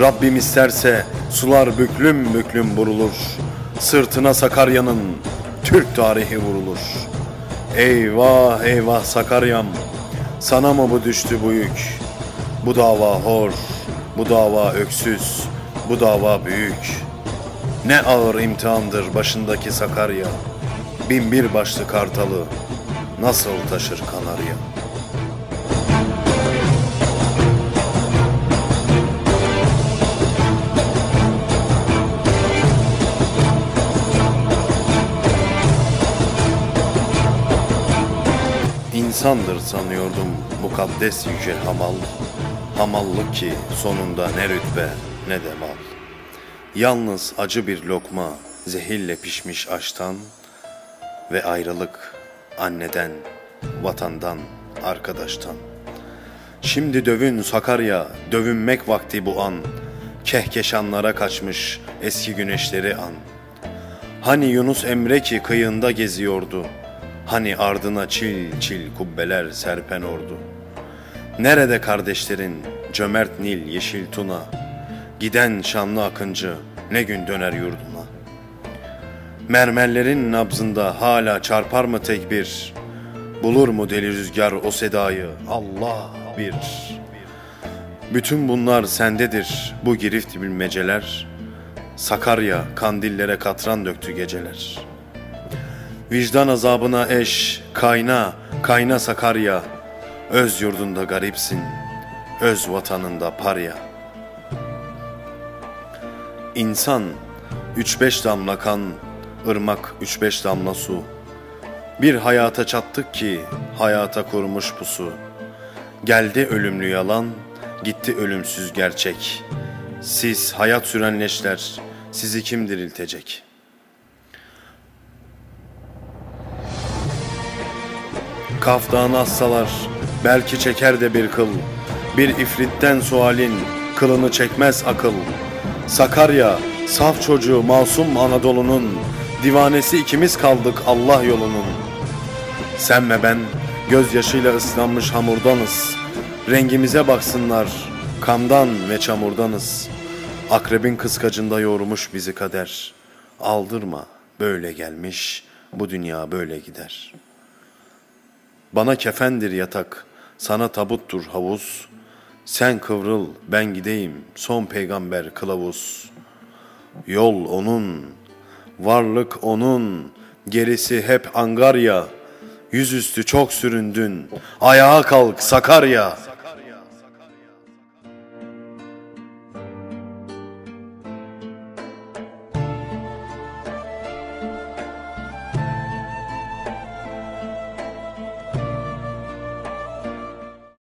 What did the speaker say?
Rabbim isterse sular büklüm büklüm vurulur. Sırtına Sakarya'nın Türk tarihi vurulur. Eyvah eyvah Sakaryam, sana mı bu düştü bu yük? Bu dava hor, bu dava öksüz, bu dava büyük. Ne ağır imtihandır başındaki Sakarya. Bin bir başlı kartalı nasıl taşır Kanarya?'' İnsandır sanıyordum mukaddes yüce hamal. Hamallık ki sonunda ne rütbe ne de mal. Yalnız acı bir lokma zehirle pişmiş aştan Ve ayrılık anneden, vatandan, arkadaştan. Şimdi dövün Sakarya, dövünmek vakti bu an. Kehkeşanlara kaçmış eski güneşleri an. Hani Yunus Emre ki kıyında geziyordu Hani ardına çil çil kubbeler serpen ordu. Nerede kardeşlerin cömert Nil yeşil tuna, Giden şanlı akıncı ne gün döner yurduna. Mermerlerin nabzında hala çarpar mı tekbir, Bulur mu deli rüzgar o sedayı Allah bir. Bütün bunlar sendedir bu girift bilmeceler, Sakarya kandillere katran döktü geceler.'' Vicdan azabına eş, kayna, kayna Sakarya. Öz yurdunda garipsin, öz vatanında parya. İnsan üç beş damla kan, ırmak üç beş damla su. Bir hayata çattık ki hayata kurmuş pusu. Geldi ölümlü yalan, gitti ölümsüz gerçek. Siz hayat süren leşler, sizi kim diriltecek?'' Kaftan assalar belki çeker de bir kıl. Bir ifritten sualin kılını çekmez akıl. Sakarya saf çocuğu masum Anadolu'nun. Divanesi ikimiz kaldık Allah yolunun. Sen ve ben gözyaşıyla ıslanmış hamurdanız. Rengimize baksınlar kandan ve çamurdanız. Akrebin kıskacında yoğurmuş bizi kader. Aldırma böyle gelmiş bu dünya böyle gider.'' Bana kefendir yatak, sana tabuttur havuz. Sen kıvrıl, ben gideyim, son peygamber kılavuz. Yol onun, varlık onun, gerisi hep Angarya. Yüzüstü çok süründün, ayağa kalk Sakarya.''